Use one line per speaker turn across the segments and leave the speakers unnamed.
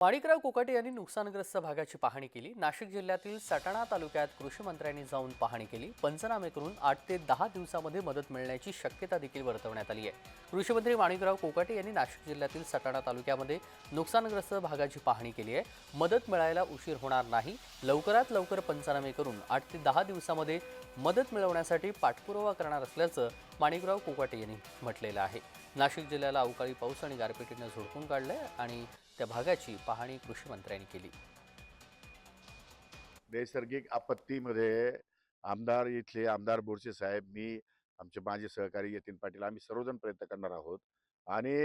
माणिकराव कोकाटे यांनी नुकसानग्रस्त भागाची पाहणी केली. नाशिक जिल्ह्यातील सटाणा तालुक्यात कृषी मंत्र्यांनी जाऊन पाहणी केली. पंचनामे करून आठ ते दहा दिवसामध्ये मदत मिळण्याची शक्यता देखील वर्तवण्यात आली आहे. कृषीमंत्री माणिकराव कोकाटे यांनी नाशिक जिल्ह्यातील सटाणा तालुक्यामध्ये नुकसानग्रस्त भागाची पाहणी केली आहे. मदत मिळायला उशीर होणार नाही. लवकरात लवकर पंचनामे करून आठ ते दहा दिवसामध्ये मदत मिळवण्यासाठी पाठपुरावा करणार असल्याचं माणिकराव कोकाटे यांनी म्हटलेलं आहे. नाशिक जिल्ह्याला अवकाळी पाऊस आणि गारपिटीनं झोडपून काढलंय आणि त्या भागाची पाहणी कृषी मंत्र्यांनी केली.
नैसर्गिक आपत्तीमध्ये आमदार इथले आमदार बोरसे साहेब मी आमचे माजी सहकारी यतीन पाटील आम्ही सर्वजण प्रयत्न करणार आहोत. आणि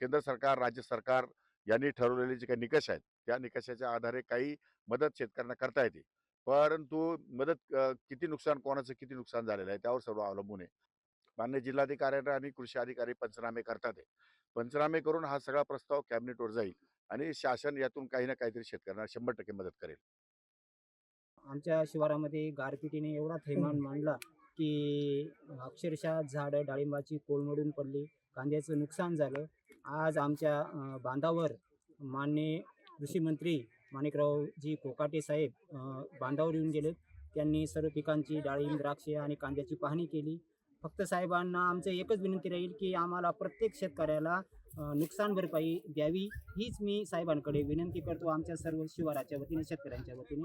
केंद्र सरकार राज्य सरकार यांनी ठरवलेले जे काही निकष आहेत त्या निकषाच्या आधारे काही मदत शेतकऱ्यांना करता येते. परंतु मदत किती नुकसान कोणाचं किती नुकसान झालेलं आहे त्यावर सर्व अवलंबून आहे. मान्य जिल्हाधिकारी आणि कृषी अधिकारी पंचनामे करतात आहे. पंचनामे करून हा सगळा प्रस्ताव कॅबिनेटवर जाईल आणि शासन यातून काही ना काहीतरी शेतकऱ्यांना शंभर टक्के मदत करेल.
आमच्या शिवारामध्ये गारपिटीने एवढा थैमान मांडला की अक्षरशः झाडं डाळिंबाची कोलमडून पडली कांद्याचं नुकसान झालं. आज आमच्या बांधावर माननीय कृषी मंत्री माणिकरावजी कोकाटे साहेब बांधावर येऊन गेले. त्यांनी सर्व पिकांची डाळिंब द्राक्षे आणि कांद्याची पाहणी केली. फक्त साहेबांना आमचं एकच विनंती राहील की आम्हाला प्रत्येक शेतकऱ्याला नुकसान भरपाई द्यावी. हीच मी साहेबांकडे विनंती करतो आमच्या सर्व शिवाराच्या वतीने शेतकऱ्यांच्या वतीने.